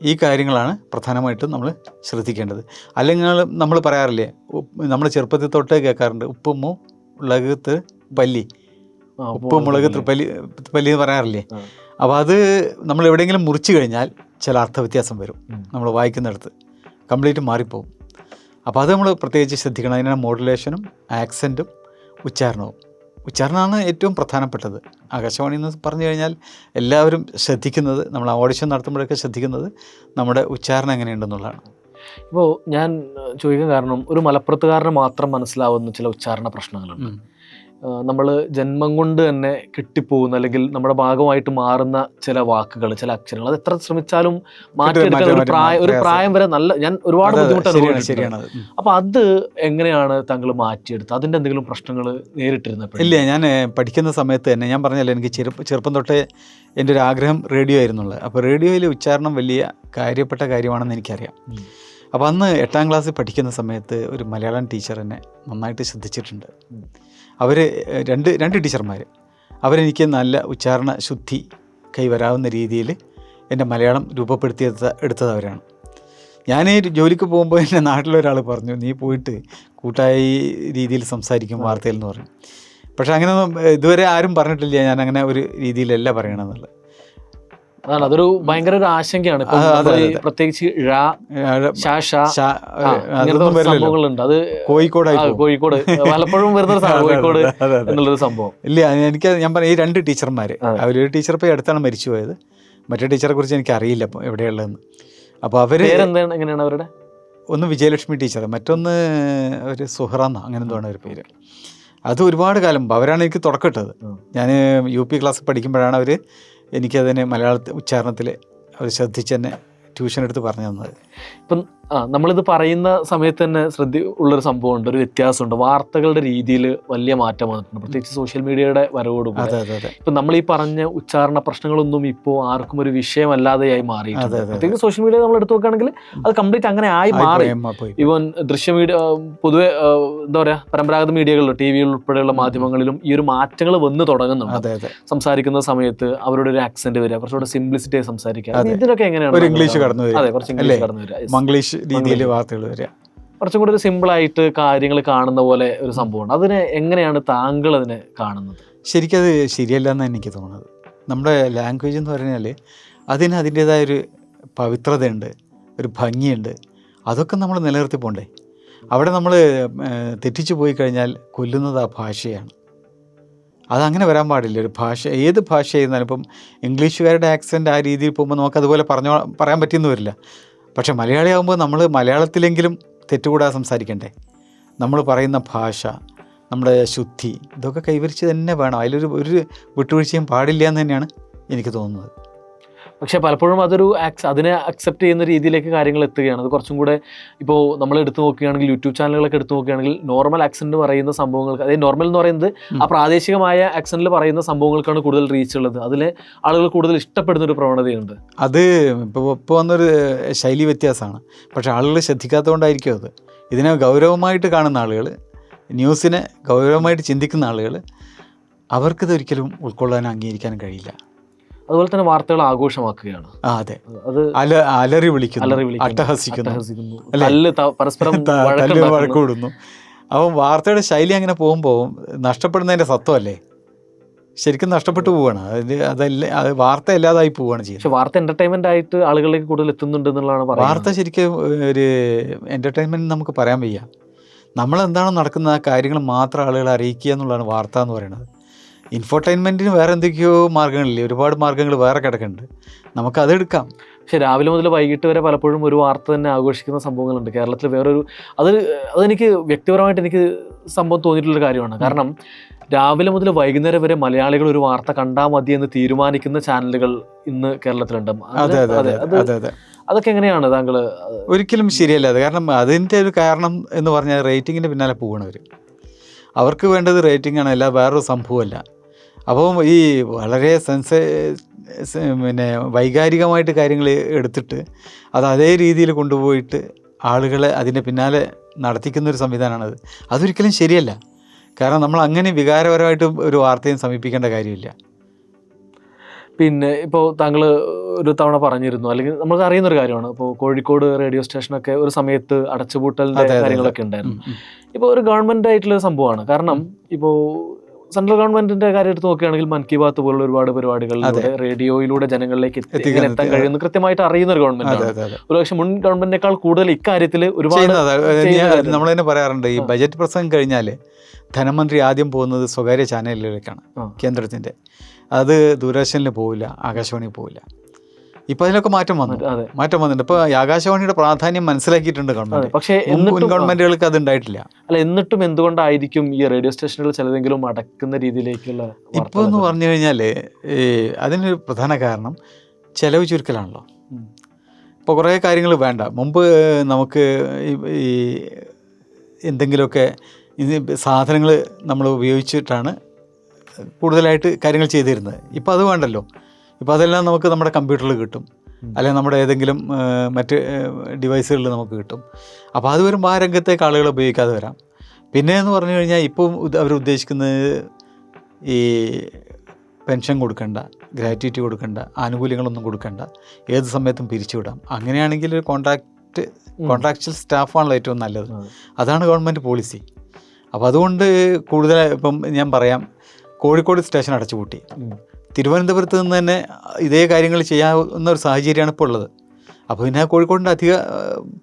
S1: ഈ കാര്യങ്ങളാണ് പ്രധാനമായിട്ടും നമ്മൾ ശ്രദ്ധിക്കേണ്ടത്. അല്ലെങ്കിൽ നമ്മൾ പറയാറില്ലേ നമ്മൾ ചെറുപ്പത്തിൽ തൊട്ടേ കേൾക്കാറുണ്ട് ഉപ്പുമു ഉള്ളകത്ത് പല്ലി. ഉപ്പ് മുളക് തൃപ്പലി തൃപ്പലി എന്ന് പറയാറില്ലേ. അപ്പോൾ അത് നമ്മൾ എവിടെയെങ്കിലും മുറിച്ച് കഴിഞ്ഞാൽ ചില അർത്ഥവ്യത്യാസം വരും. നമ്മൾ വായിക്കുന്നിടത്ത്. കംപ്ലീറ്റ് മാറിപ്പോകും അപ്പോൾ അത് നമ്മൾ പ്രത്യേകിച്ച് ശ്രദ്ധിക്കണം. അതിനാണ് മോഡുലേഷനും ആക്സെന്റും ഉച്ചാരണവും. ഉച്ചാരണമാണ് ഏറ്റവും പ്രധാനപ്പെട്ടത്. ആകാശവാണി എന്ന് പറഞ്ഞു കഴിഞ്ഞാൽ എല്ലാവരും ശ്രദ്ധിക്കുന്നത് നമ്മൾ ഓഡിഷൻ നടത്തുമ്പോഴൊക്കെ ശ്രദ്ധിക്കുന്നത് നമ്മുടെ ഉച്ചാരണം എങ്ങനെയുണ്ടെന്നുള്ളതാണ്.
S2: ഇപ്പോൾ ഞാൻ ചോദിക്കാൻ കാരണം ഒരു മലപ്പുറത്തുകാരന് മാത്രം മനസ്സിലാവുന്ന ചില ഉച്ചാരണ പ്രശ്നങ്ങളുണ്ട്. നമ്മൾ ജന്മം കൊണ്ട് തന്നെ കിട്ടിപ്പോകുന്ന അല്ലെങ്കിൽ നമ്മുടെ ഭാഗമായിട്ട് മാറുന്ന ചില വാക്കുകൾ ചില അക്ഷരങ്ങൾ. അത് എത്ര ശ്രമിച്ചാലും മാറ്റിയെടുക്കാൻ ഒരു പ്രായം ഒരു പ്രായം വരെ നല്ല ഞാൻ ഒരുപാട്
S1: ബുദ്ധിമുട്ടാണ്
S2: ബുദ്ധിമുട്ട് അനുഭവിച്ചിട്ടുണ്ട്. അപ്പൊ അത് എങ്ങനെയാണ് താങ്കൾ മാറ്റിയെടുത്ത് അതിന്റെ എന്തെങ്കിലും പ്രശ്നങ്ങൾ നേരിട്ടിരുന്നത്
S1: ഇല്ല ഞാൻ പഠിക്കുന്ന സമയത്ത് തന്നെ ഞാൻ പറഞ്ഞല്ലോ എനിക്ക് ചെറുപ്പം ചെറുപ്പം തൊട്ടേ എന്റെ ഒരു ആഗ്രഹം റേഡിയോ ആയിരുന്നുള്ളത്. അപ്പോൾ റേഡിയോയിലെ ഉച്ചാരണം വലിയ കാര്യപ്പെട്ട കാര്യമാണെന്ന് എനിക്കറിയാം. അപ്പോൾ അന്ന് എട്ടാം ക്ലാസ്സിൽ പഠിക്കുന്ന സമയത്ത് ഒരു മലയാളം ടീച്ചർ എന്നെ നന്നായിട്ട് ശ്രദ്ധിച്ചിട്ടുണ്ട്. അവർ രണ്ട് രണ്ട് ടീച്ചർമാർ അവരെനിക്ക് നല്ല ഉച്ചാരണ ശുദ്ധി കൈവരാവുന്ന രീതിയിൽ എന്റെ മലയാളം രൂപപ്പെടുത്തി എടുത്തത് അവരാണ്. ഞാൻ ജോലിക്ക് പോകുമ്പോൾ എന്റെ നാട്ടിലൊരാൾ പറഞ്ഞു നീ പോയിട്ട് കൂട്ടായി രീതിയിൽ സംസാരിക്കും വാർത്തയിൽ എന്ന് പറഞ്ഞു. പക്ഷേ അങ്ങനെ ഇതുവരെ ആരും പറഞ്ഞിട്ടില്ല ഞാൻ അങ്ങനെ ഒരു രീതിയിലല്ല പറയണമെന്നുള്ളത്
S2: അതാണ് അതൊരു ഭയങ്കര ഒരു ആശങ്കയാണ്. ഇപ്പം. പ്രത്യേകിച്ച് സംഭവങ്ങളുണ്ട്. അത്
S1: കോഴിക്കോട്.
S2: കോഴിക്കോട് പലപ്പോഴും വരുന്ന കോഴിക്കോട്. എന്നുള്ളൊരു സംഭവം.
S1: ഇല്ല എനിക്ക് ഞാൻ പറഞ്ഞ ഈ രണ്ട്
S2: ടീച്ചർമാര്.
S1: അവരൊരു ടീച്ചർ ഇപ്പോൾ അടുത്താണ് മരിച്ചു പോയത്. മറ്റേ ടീച്ചറെ കുറിച്ച് എനിക്ക് അറിയില്ല അപ്പോൾ എവിടെയുള്ളതെന്ന് അപ്പോൾ അവർ
S2: പേരെന്താണ് എങ്ങനെയാണ് അവരുടെ?
S1: ഒന്ന് വിജയലക്ഷ്മി ടീച്ചർ മറ്റൊന്ന് ഒരു സുഹറന്ന അങ്ങനെ എന്തോ ആണ് ഒരു പേര്. അത് ഒരുപാട് കാലം അവരാണ് എനിക്ക് തുടക്കം
S2: ഉം.
S1: ഞാൻ യു പി ക്ലാസ് പഠിക്കുമ്പോഴാണ് അവർ എനിക്കതിന് മലയാള ഉച്ചാരണത്തിൽ അവർ ശ്രദ്ധിച്ച് തന്നെ ട്യൂഷൻ എടുത്ത് പറഞ്ഞു തന്നത്.
S2: ഇപ്പം ആ നമ്മളിത് പറയുന്ന സമയത്ത് തന്നെ ശ്രദ്ധ ഉള്ളൊരു സംഭവമുണ്ട് ഒരു വ്യത്യാസമുണ്ട്. വാർത്തകളുടെ രീതിയിൽ വലിയ മാറ്റം വന്നിട്ടുണ്ട്. പ്രത്യേകിച്ച് സോഷ്യൽ മീഡിയയുടെ വരവോടുകൂടി
S1: അതെ അതെ അതെ.
S2: ഇപ്പം നമ്മൾ ഈ പറഞ്ഞ ഉച്ചാരണ പ്രശ്നങ്ങളൊന്നും ഇപ്പോൾ ആർക്കും ഒരു വിഷയമല്ലാതെയായി
S1: അതെ.
S2: പ്രത്യേകിച്ച് സോഷ്യൽ മീഡിയ നമ്മൾ എടുത്തു നോക്കുകയാണെങ്കിൽ അത് കംപ്ലീറ്റ് അങ്ങനെ ആയി മാറി. ഇവൻ ദൃശ്യ മീഡിയ പൊതുവെ എന്താ പറയാ പരമ്പരാഗത മീഡിയകളിലും ടി വിയിൽ ഉൾപ്പെടെയുള്ള മാധ്യമങ്ങളിലും ഈ ഒരു മാറ്റങ്ങൾ വന്ന് തുടങ്ങുന്നുണ്ട്. സംസാരിക്കുന്ന സമയത്ത് അവരുടെ ഒരു ആക്സെന്റ് വരിക കുറച്ചുകൂടെ സിംപ്ലിസിറ്റി സംസാരിക്കുക. ഇതിനൊക്കെ എങ്ങനെയാണ്
S1: ഒരു ഇംഗ്ലീഷ്? കടന്നു
S2: വരിക.
S1: മംഗ്ലീഷ് രീതിയിൽ. വാർത്തകൾ വരിക.
S2: കുറച്ചും കൂടി ആയിട്ട് കാര്യങ്ങൾ കാണുന്ന പോലെ ഒരു സംഭവമാണ് അതിനെ എങ്ങനെയാണ് താങ്കൾ അതിനെ കാണുന്നത്?
S1: ശരിക്കത് ശരിയല്ല എന്നാണ് എനിക്ക് തോന്നുന്നത്. നമ്മുടെ ലാംഗ്വേജ് എന്ന് പറഞ്ഞാൽ അതിന് അതിന്റേതായ ഒരു പവിത്രതയുണ്ട് ഒരു ഭംഗിയുണ്ട്. അതൊക്കെ നമ്മൾ നിലനിർത്തി പോണ്ടേ? അവിടെ നമ്മൾ തെറ്റിച്ചു പോയി കഴിഞ്ഞാൽ കൊല്ലുന്നത് ആ ഭാഷയാണ്. അതങ്ങനെ വരാൻ പാടില്ല. ഒരു ഭാഷ ഏത് ഭാഷ ചെയ്യുന്നാലും ഇപ്പം ഇംഗ്ലീഷുകാരുടെ ആക്സെന്റ് ആ രീതിയിൽ പോകുമ്പോൾ നമുക്ക് അതുപോലെ പറഞ്ഞോ പറയാൻ പറ്റിയെന്ന് വരില്ല. പക്ഷേ മലയാളിയാകുമ്പോൾ നമ്മൾ മലയാളത്തിലെങ്കിലും തെറ്റുകൂടാതെ സംസാരിക്കണ്ടേ? നമ്മൾ പറയുന്ന ഭാഷ നമ്മുടെ ശുദ്ധി ഇതൊക്കെ കൈവരിച്ച് തന്നെ വേണം. അതിലൊരു ഒരു വിട്ടുവീഴ്ചയും പാടില്ല എന്ന് തന്നെയാണ് എനിക്ക് തോന്നുന്നത്.
S2: പക്ഷെ പലപ്പോഴും അതൊരു ആക്സ് അതിനെ അക്സെപ്റ്റ് ചെയ്യുന്ന രീതിയിലേക്ക് കാര്യങ്ങൾ എത്തുകയാണ്. അത് കുറച്ചും കൂടെ ഇപ്പോൾ നമ്മൾ എടുത്തു നോക്കുകയാണെങ്കിൽ യൂട്യൂബ് ചാനലുകളൊക്കെ എടുത്തു നോക്കുകയാണെങ്കിൽ നോർമൽ ആക്സെന്റ് പറയുന്ന സംഭവങ്ങൾക്ക് അതായത് നോർമൽ എന്ന് പറയുന്നത് ആ പ്രാദേശികമായ ആക്സെന്റിൽ പറയുന്ന സംഭവങ്ങൾക്കാണ് കൂടുതൽ റീച്ച് ഉള്ളത്. അതിൽ ആളുകൾ കൂടുതൽ ഇഷ്ടപ്പെടുന്ന ഒരു പ്രവണതയുണ്ട്.
S1: അത് ഇപ്പോൾ ഇപ്പോൾ വന്നൊരു ശൈലി വ്യത്യാസമാണ്. പക്ഷേ ആളുകൾ ശ്രദ്ധിക്കാത്തതുകൊണ്ടായിരിക്കും അത്. ഇതിനെ ഗൗരവമായിട്ട് കാണുന്ന ആളുകൾ ന്യൂസിനെ ഗൗരവമായിട്ട് ചിന്തിക്കുന്ന ആളുകൾ അവർക്കിത് ഒരിക്കലും ഉൾക്കൊള്ളാനും അംഗീകരിക്കാനും കഴിയില്ല.
S2: അതുപോലെ തന്നെ വാർത്തകൾ ആഘോഷമാക്കുകയാണ്.
S1: അതെ.
S2: അത്
S1: അല അലറി വിളിക്കുന്നു അട്ടഹസിക്കുന്നു?
S2: പരസ്പരം
S1: വഴക്കൂടുന്നു. അപ്പം വാർത്തയുടെ ശൈലി അങ്ങനെ പോകുമ്പോൾ നഷ്ടപ്പെടുന്നതിന്റെ സത്വമല്ലേ? ശരിക്കും നഷ്ടപ്പെട്ടു പോവാണ് അതിൽ അതല്ല അത് വാർത്ത ഇല്ലാതായി പോവാണ് ചെയ്യുന്നത്.
S2: പക്ഷെ വാർത്ത എന്റർടൈൻമെന്റ് ആയിട്ട് ആളുകളിലേക്ക് കൂടുതൽ എത്തുന്നുണ്ട് എന്നുള്ളതാണ്
S1: വാർത്ത ശരിക്കും ഒരു എന്റർടൈൻമെന്റ് നമുക്ക് പറയാൻ വയ്യ. നമ്മൾ എന്താണ് നടക്കുന്ന ആ കാര്യങ്ങൾ മാത്രം ആളുകളെ അറിയിക്കുക എന്നുള്ളതാണ് വാർത്ത എന്ന് പറയുന്നത്. ഇൻഫോർടൈൻമെന്റിന് വേറെ എന്തൊക്കെയോ മാർഗങ്ങളില്ലേ ഒരുപാട് മാർഗങ്ങൾ വേറെ കിടക്കുന്നുണ്ട്. നമുക്ക് അതെടുക്കാം
S2: പക്ഷേ രാവിലെ മുതൽ വൈകിട്ട് വരെ പലപ്പോഴും ഒരു വാർത്ത തന്നെ ആഘോഷിക്കുന്ന സംഭവങ്ങളുണ്ട്. കേരളത്തിൽ വേറൊരു അത് അതെനിക്ക് വ്യക്തിപരമായിട്ട് എനിക്ക് സംഭവം തോന്നിയിട്ടുള്ള കാര്യമാണ്. കാരണം രാവിലെ മുതൽ വൈകുന്നേരം വരെ മലയാളികൾ ഒരു വാർത്ത കണ്ടാൽ മതി എന്ന് തീരുമാനിക്കുന്ന ചാനലുകൾ ഇന്ന് കേരളത്തിലുണ്ട്.
S1: അതെ
S2: അതെ
S1: അതെ അതെ
S2: അതെ. അതൊക്കെ എങ്ങനെയാണ് താങ്കൾ
S1: ഒരിക്കലും ശരിയല്ല അത്. കാരണം അതിന്റെ ഒരു കാരണം എന്ന് പറഞ്ഞാൽ റേറ്റിങ്ങിന്റെ പിന്നാലെ പോകണവർ അവർക്ക് വേണ്ടത് റേറ്റിംഗ് ആണ് അല്ല വേറൊരു സംഭവമല്ല. അപ്പം ഈ വളരെ സെൻസ് പിന്നെ വൈകാരികമായിട്ട് കാര്യങ്ങൾ എടുത്തിട്ട് അത് അതേ രീതിയിൽ കൊണ്ടുപോയിട്ട് ആളുകളെ അതിന്റെ പിന്നാലെ നടത്തിക്കുന്ന ഒരു സംവിധാനമാണത്. അതൊരിക്കലും ശരിയല്ല. കാരണം നമ്മൾ അങ്ങനെ വികാരപരമായിട്ട് ഒരു വാർത്തയും സമീപിക്കേണ്ട കാര്യമില്ല.
S2: പിന്നെ ഇപ്പോൾ താങ്കൾ ഒരു തവണ പറഞ്ഞിരുന്നു. അല്ലെങ്കിൽ നമുക്ക് അറിയുന്ന ഒരു കാര്യമാണ്. ഇപ്പോൾ കോഴിക്കോട് റേഡിയോ സ്റ്റേഷനൊക്കെ ഒരു സമയത്ത്
S1: അതെ.
S2: കാര്യങ്ങളൊക്കെ ഉണ്ടായിരുന്നു. ഇപ്പോൾ ഒരു ഗവൺമെന്റ് ആയിട്ടുള്ള സംഭവമാണ്. കാരണം ഇപ്പോൾ സെൻട്രൽ ഗവൺമെന്റിന്റെ കാര്യം എടുത്ത് നോക്കുകയാണെങ്കിൽ മൻ കി ബാത്ത് പോലുള്ള ഒരുപാട് പരിപാടികൾ റേഡിയോയിലൂടെ ജനങ്ങളിലേക്ക്
S1: എത്തിക്കാൻ
S2: എത്താൻ കഴിയുന്നു കൃത്യമായിട്ട് അറിയുന്ന ഒരു ഗവൺമെന്റ് ഒരുപക്ഷെ മുൻ ഗവൺമെന്റിനേക്കാൾ കൂടുതൽ ഇക്കാര്യത്തിൽ ഒരുപാട്.
S1: നമ്മൾ തന്നെ പറയാറുണ്ട്. ഈ. ബജറ്റ് പ്രസംഗം കഴിഞ്ഞാൽ ധനമന്ത്രി ആദ്യം പോകുന്നത് സ്വകാര്യ
S2: ചാനലിലേക്കാണ്
S1: കേന്ദ്രത്തിന്റെ. അത് ദൂരദർശനിൽ പോവില്ല ആകാശവാണി പോവില്ല. ഇപ്പം അതിലൊക്കെ മാറ്റം വന്നു. മാറ്റം വന്നിട്ടുണ്ട്. ഇപ്പൊ ആകാശവാണിയുടെ പ്രാധാന്യം മനസ്സിലാക്കിയിട്ടുണ്ട് ഗവൺമെന്റ്.
S2: പക്ഷേ
S1: ഗവൺമെന്റുകൾക്ക് അത് ഉണ്ടായിട്ടില്ല.
S2: അല്ല എന്നിട്ടും എന്തുകൊണ്ടായിരിക്കും ഈ റേഡിയോ സ്റ്റേഷനുകൾ ചിലതെങ്കിലും അടക്കുന്ന രീതിയിലേക്കുള്ള
S1: ഇപ്പൊ എന്ന് പറഞ്ഞു കഴിഞ്ഞാൽ അതിനൊരു പ്രധാന കാരണം ചെലവ് ചുരുക്കലാണല്ലോ.
S2: ഇപ്പൊ
S1: ഇപ്പോൾ കുറേ കാര്യങ്ങൾ വേണ്ട. മുമ്പ് നമുക്ക് ഈ- എന്തെങ്കിലുമൊക്കെ സാധനങ്ങൾ നമ്മൾ ഉപയോഗിച്ചിട്ടാണ് കൂടുതലായിട്ട് കാര്യങ്ങൾ ചെയ്തിരുന്നത്. ഇപ്പോൾ അത് വേണ്ടല്ലോ. ഇപ്പോൾ അതെല്ലാം നമുക്ക് നമ്മുടെ കമ്പ്യൂട്ടറിൽ കിട്ടും. അല്ലെങ്കിൽ നമ്മുടെ ഏതെങ്കിലും മറ്റ് ഡിവൈസുകളിൽ നമുക്ക് കിട്ടും. അപ്പോൾ അത് വരുമ്പോൾ ആ രംഗത്തേക്ക് ആളുകൾ ഉപയോഗിക്കാതെ വരാം. പിന്നെ എന്ന് പറഞ്ഞു കഴിഞ്ഞാൽ ഇപ്പോൾ അവർ ഉദ്ദേശിക്കുന്നത് ഈ പെൻഷൻ കൊടുക്കേണ്ട ഗ്രാറ്റുവിറ്റി കൊടുക്കേണ്ട ആനുകൂല്യങ്ങളൊന്നും കൊടുക്കേണ്ട ഏത് സമയത്തും പിരിച്ചുവിടാം അങ്ങനെയാണെങ്കിൽ ഒരു കോൺട്രാക്റ്റ്. കോൺട്രാക്ച്വൽ സ്റ്റാഫാണല്ലോ ഏറ്റവും നല്ലത്. അതാണ് ഗവൺമെന്റ് പോളിസി. അപ്പോൾ അതുകൊണ്ട് കൂടുതൽ ഇപ്പം ഞാൻ പറയാം കോഴിക്കോട് സ്റ്റേഷൻ അടച്ചുപൂട്ടി. തിരുവനന്തപുരത്ത് നിന്ന് തന്നെ ഇതേ കാര്യങ്ങൾ ചെയ്യാവുന്ന ഒരു സാഹചര്യമാണ് ഇപ്പോൾ ഉള്ളത്. അപ്പോൾ പിന്നെ കോഴിക്കോടിന്റെ അധിക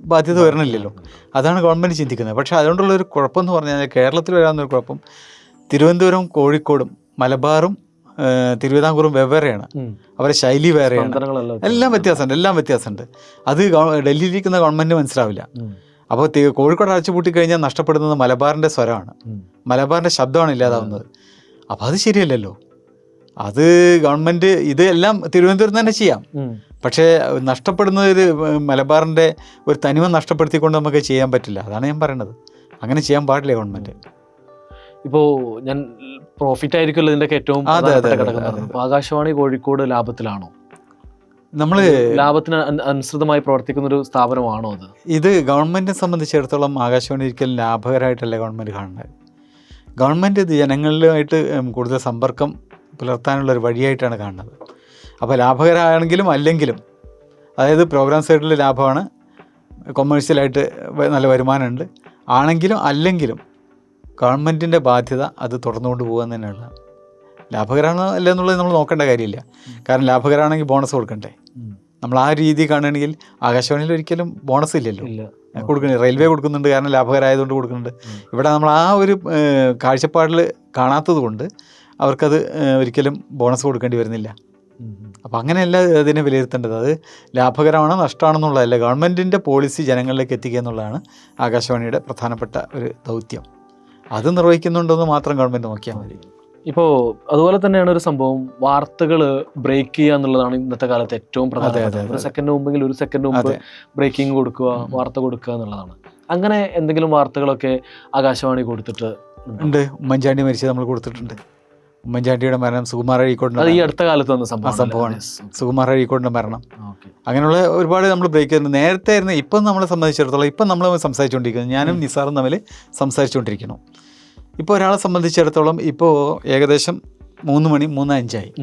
S1: ബാധ്യത വരണില്ലല്ലോ. അതാണ് ഗവൺമെന്റ് ചിന്തിക്കുന്നത്. പക്ഷേ അതുകൊണ്ടുള്ള ഒരു കുഴപ്പം എന്ന് പറഞ്ഞാൽ കേരളത്തിൽ വരാവുന്നൊരു കുഴപ്പം തിരുവനന്തപുരം കോഴിക്കോടും മലബാറും തിരുവിതാംകൂറും വെവ്വേറെയാണ്. അവരെ ശൈലി വേറെയാണ്. എല്ലാം വ്യത്യാസമുണ്ട് എല്ലാം വ്യത്യാസമുണ്ട്. അത് ഡൽഹിയിലിരിക്കുന്ന ഗവൺമെന്റ് മനസ്സിലാവില്ല. അപ്പോൾ കോഴിക്കോട് അടച്ചുപൂട്ടി കഴിഞ്ഞാൽ നഷ്ടപ്പെടുന്നത് മലബാറിന്റെ സ്വരമാണ്. മലബാറിന്റെ ശബ്ദമാണ് ഇല്ലാതാവുന്നത്. അപ്പോൾ അത് ശരിയല്ലല്ലോ. അത് ഗവൺമെന്റ് ഇത് എല്ലാം തിരുവനന്തപുരം തന്നെ ചെയ്യാം.
S2: പക്ഷെ
S1: പക്ഷേ നഷ്ടപ്പെടുന്ന ഒരു മലബാറിന്റെ ഒരു തനിമ നഷ്ടപ്പെടുത്തിക്കൊണ്ട് നമുക്ക് ചെയ്യാൻ പറ്റില്ല. അതാണ് ഞാൻ പറയുന്നത് അങ്ങനെ ചെയ്യാൻ പാടില്ല ഗവൺമെന്റ്.
S2: ഇപ്പോ ഞാൻ പ്രോഫിറ്റ് ആയിരിക്കുമല്ലോ ഇതിന്റെ ഏറ്റവും ആകാശവാണി കോഴിക്കോട് ലാഭത്തിലാണോ?
S1: നമ്മൾ
S2: ലാഭത്തിന് അനുസൃതമായി പ്രവർത്തിക്കുന്ന ഒരു സ്ഥാപനമാണോ അത്?
S1: ഇത് ഗവൺമെന്റിനെ സംബന്ധിച്ചിടത്തോളം ആകാശവാണി ഒരിക്കലും ലാഭകരമായിട്ടല്ല ഗവൺമെന്റ് കാണുന്നത്. ഗവൺമെന്റ് ഇത് ജനങ്ങളുമായിട്ട് കൂടുതൽ സമ്പർക്കം പുലർത്താനുള്ള ഒരു വഴിയായിട്ടാണ് കാണുന്നത്. അപ്പോൾ ലാഭകരമാണെങ്കിലും അല്ലെങ്കിലും അതായത് പ്രോഗ്രാം സൈഡിൽ ലാഭമാണ് കൊമേഴ്സ്യലായിട്ട് വ- നല്ല വരുമാനമുണ്ട്. ആണെങ്കിലും അല്ലെങ്കിലും ഗവൺമെന്റിന്റെ ബാധ്യത അത് തുടർന്നുകൊണ്ട് പോകുക തന്നെയാണ്. ലാഭകരമാണോ അല്ല എന്നുള്ളത് നമ്മൾ നോക്കേണ്ട കാര്യമില്ല. കാരണം ലാഭകരമാണെങ്കിൽ ബോണസ് കൊടുക്കണ്ടേ? നമ്മൾ ആ രീതി കാണുകയാണെങ്കിൽ ആകാശവാണിയിൽ ഒരിക്കലും ബോണസ് ഇല്ലല്ലോ.
S2: ഇല്ല.
S1: കൊടുക്കുന്നുണ്ട് റെയിൽവേ കൊടുക്കുന്നുണ്ട് കാരണം ലാഭകരമായതുകൊണ്ട് കൊടുക്കുന്നുണ്ട്. ഇവിടെ നമ്മൾ ആ ഒരു കാഴ്ചപ്പാടിൽ കാണാത്തത് കൊണ്ട് അവർക്കത് ഒരിക്കലും ബോണസ് കൊടുക്കേണ്ടി വരുന്നില്ല. അപ്പോൾ അങ്ങനെയല്ല അതിനെ വിലയിരുത്തേണ്ടത്. അത് ലാഭകരമാണോ നഷ്ടമാണെന്നുള്ളതല്ല. ഗവൺമെന്റിന്റെ പോളിസി ജനങ്ങളിലേക്ക് എത്തിക്കുക എന്നുള്ളതാണ് ആകാശവാണിയുടെ പ്രധാനപ്പെട്ട ഒരു ദൗത്യം. അത് നിർവഹിക്കുന്നുണ്ടെന്ന് മാത്രം ഗവൺമെന്റ് നോക്കിയാൽ മതി.
S2: ഇപ്പോൾ അതുപോലെ തന്നെയാണ് ഒരു സംഭവം. വാർത്തകൾ ബ്രേക്ക് ചെയ്യുക എന്നുള്ളതാണ് ഇന്നത്തെ കാലത്ത് ഏറ്റവും
S1: പ്രധാനപ്പെട്ട
S2: പ്രധാനം ഒരു സെക്കൻഡ് മുമ്പെങ്കിൽ ഒരു സെക്കൻഡ് മുമ്പ് ബ്രേക്കിംഗ് കൊടുക്കുക വാർത്ത കൊടുക്കുക എന്നുള്ളതാണ്. അങ്ങനെ എന്തെങ്കിലും വാർത്തകളൊക്കെ ആകാശവാണി കൊടുത്തിട്ട് ഉണ്ട്.
S1: ഉമ്മൻചാണ്ടി മരിച്ചത് നമ്മൾ കൊടുത്തിട്ടുണ്ട്. ഉമ്മൻചാണ്ടിയുടെ മരണം സുകുമാർ
S2: അഴീക്കോടിന്റെ ഈ അടുത്ത കാലത്ത് വന്ന സംഭവം
S1: സംഭവമാണ്. സുകുമാർ അഴീക്കോടിന്റെ മരണം. അങ്ങനെയുള്ള ഒരുപാട് നമ്മൾ ബ്രേക്ക് ചെയ്യുന്നത് നേരത്തെ ആയിരുന്നു ഇപ്പം നമ്മളെ സംബന്ധിച്ചിടത്തോളം ഇപ്പം നമ്മൾ സംസാരിച്ചുകൊണ്ടിരിക്കുന്നത് ഞാനും നിസാറും തമ്മിൽ സംസാരിച്ചുകൊണ്ടിരിക്കണം ഇപ്പോൾ ഒരാളെ സംബന്ധിച്ചിടത്തോളം ഇപ്പോൾ ഏകദേശം മൂന്ന് മണി മൂന്ന് അഞ്ചായി.